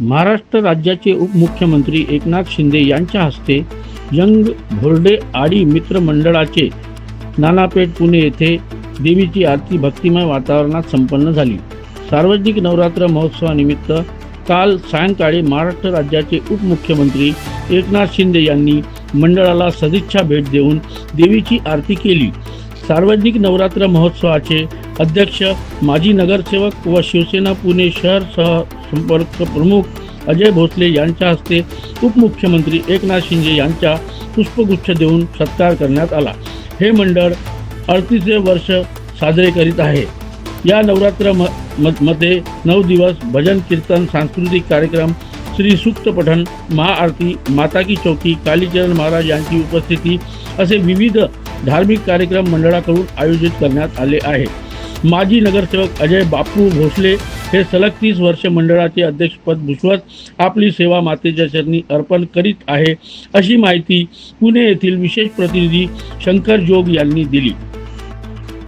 महाराष्ट्र राज्याचे उपमुख्यमंत्री एकनाथ शिंदे यांच्या हस्ते यंग भोरडे आडी मित्र मंडळाचे नानापेठ पुणे येथे देवीची आरती भक्तिमय वातावरणात संपन्न झाली. सार्वजनिक नवरात्र महोत्सवानिमित्त काल सायंकाळी महाराष्ट्र राज्याचे उपमुख्यमंत्री एकनाथ शिंदे यांनी मंडळाला सदिच्छा भेट देऊन देवीची आरती केली. सार्वजनिक नवरात्र महोत्सवाचे अध्यक्ष माजी नगरसेवक व शिवसेना पुणे शहर सह संपर्क प्रमुख अजय भोसले यांच्या हस्ते उपमुख्यमंत्री एकनाथ शिंदे यांच्या पुष्पगुच्छ देऊन सत्कार करण्यात आला. हे मंडळ अडतीसे वर्ष साजरे करीत आहे. या नवरात्र म म- मध्ये नऊ दिवस भजन कीर्तन सांस्कृतिक कार्यक्रम श्री सुक्त पठण महाआरती माता की चौकी कालीचरण महाराज यांची उपस्थिती असे विविध धार्मिक कार्यक्रम मंडळाकडून आयोजित करण्यात आले आहे. माजी नगरसेवक अजय बापू भोसले हे सलग तीस वर्ष मंडळाचे अध्यक्षपद भूषवत आपली सेवा मातेच्या चरणी अर्पण करीत आहे अशी माहिती पुणे येथील विशेष प्रतिनिधी शंकर जोग यांनी दिली.